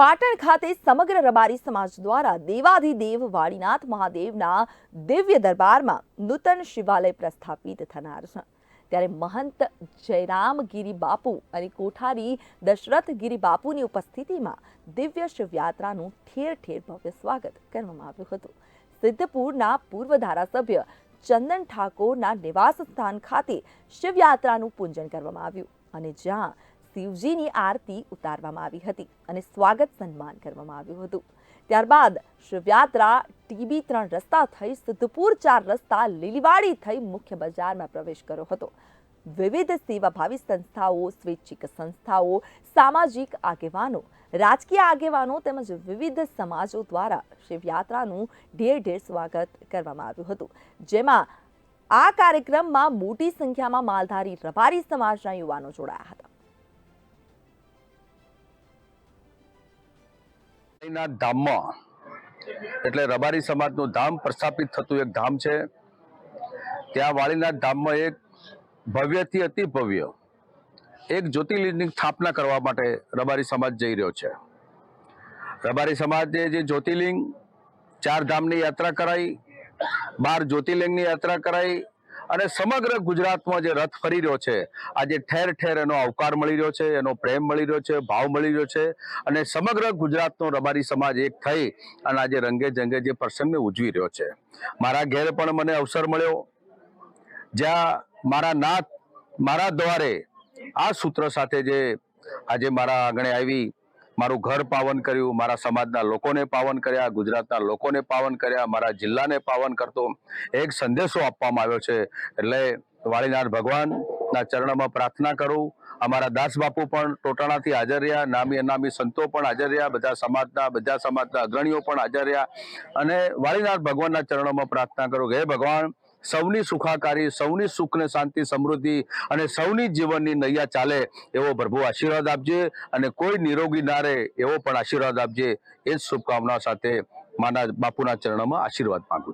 પાટણ ખાતે સમગ્ર રબારી સમાજ દ્વારા દેવાધિદેવ વાડીનાથ મહાદેવના દિવ્ય દરબારમાં નૂતન શિવાલય પ્રસ્થાપિત થનાર છે. ત્યારે મહંત જયરામ ગિરી બાપુ અને કોઠારી દશરથ ગિરી બાપુની ઉપસ્થિતિમાં દિવ્ય શિવયાત્રાનું ઠેર ઠેર ભવ્ય સ્વાગત કરવામાં આવ્યું હતું. સિદ્ધપુરના પૂર્વ ધારાસભ્ય ચંદન ઠાકોરના નિવાસ સ્થાન ખાતે શિવયાત્રાનું પૂજન કરવામાં આવ્યું અને જ્યાં શિવજીની આરતી ઉતારવામાં આવી હતી અને સ્વાગત સન્માન કરવામાં આવ્યું હતું. ત્યારબાદ શિવયાત્રા ટીબી ત્રણ રસ્તા થઈ, સિદ્ધપુર ચાર રસ્તા લીલીવાડી થઈ મુખ્ય બજારમાં પ્રવેશ કર્યો હતો. વિવિધ સેવાભાવી સંસ્થાઓ, સ્વૈચ્છિક સંસ્થાઓ, સામાજિક આગેવાનો, રાજકીય આગેવાનો તેમજ વિવિધ સમાજો દ્વારા શિવયાત્રાનું ઢેર ઢેર સ્વાગત કરવામાં આવ્યું હતું. જેમાં આ કાર્યક્રમમાં મોટી સંખ્યામાં માલધારી, રબારી સમાજના યુવાનો જોડાયા હતા. વાળીનાથ ધામમાં, એટલે રબારી સમાજનું ધામ પ્રસ્થાપિત થતું એક ધામ છે. ત્યાં વાળીનાથ ધામમાં એક ભવ્યથી અતિ ભવ્ય એક જ્યોતિર્લિંગની સ્થાપના કરવા માટે રબારી સમાજ જઈ રહ્યો છે. રબારી સમાજે જે જ્યોતિર્લિંગ, ચાર ધામની યાત્રા કરાઈ, બાર જ્યોતિર્લિંગની યાત્રા કરાઈ અને સમગ્ર ગુજરાતમાં જે રથ ફરી રહ્યો છે, આજે ઠેર ઠેર એનો આવકાર મળી રહ્યો છે, એનો પ્રેમ મળી રહ્યો છે, ભાવ મળી રહ્યો છે, અને સમગ્ર ગુજરાતનો રબારી સમાજ એક થઈ અને આજે રંગે જંગે જે પ્રસંગને ઉજવી રહ્યો છે. મારા ઘેર પણ મને અવસર મળ્યો. જ્યાં મારા નાથ મારા દ્વારે આ સૂત્ર સાથે જે આજે મારા આંગણે આવી મારું ઘર પાવન કર્યું, મારા સમાજના લોકોને પાવન કર્યા, ગુજરાતના લોકોને પાવન કર્યા, મારા જિલ્લાને પાવન કરતો એક સંદેશો આપવામાં આવ્યો છે. એટલે વાળીનાથ ભગવાનના ચરણમાં પ્રાર્થના કરું. અમારા દાસ બાપુ પણ ટોટાણાથી હાજર રહ્યા, નામી અનામી સંતો પણ હાજર રહ્યા, બધા સમાજના બધા સમાજના અગ્રણીઓ પણ હાજર રહ્યા. અને વાળીનાથ ભગવાનના ચરણોમાં પ્રાર્થના કરું, હે ભગવાન સૌની સુખાકારી, સૌની સુખ ને શાંતિ, સમૃદ્ધિ અને સૌની જીવનની નૈયા ચાલે એવો પ્રભુ આશીર્વાદ આપજે અને કોઈ નિરોગી ના રહે એવો પણ આશીર્વાદ આપજે. એ જ શુભકામના સાથે માના બાપુના ચરણોમાં આશીર્વાદ માંગુ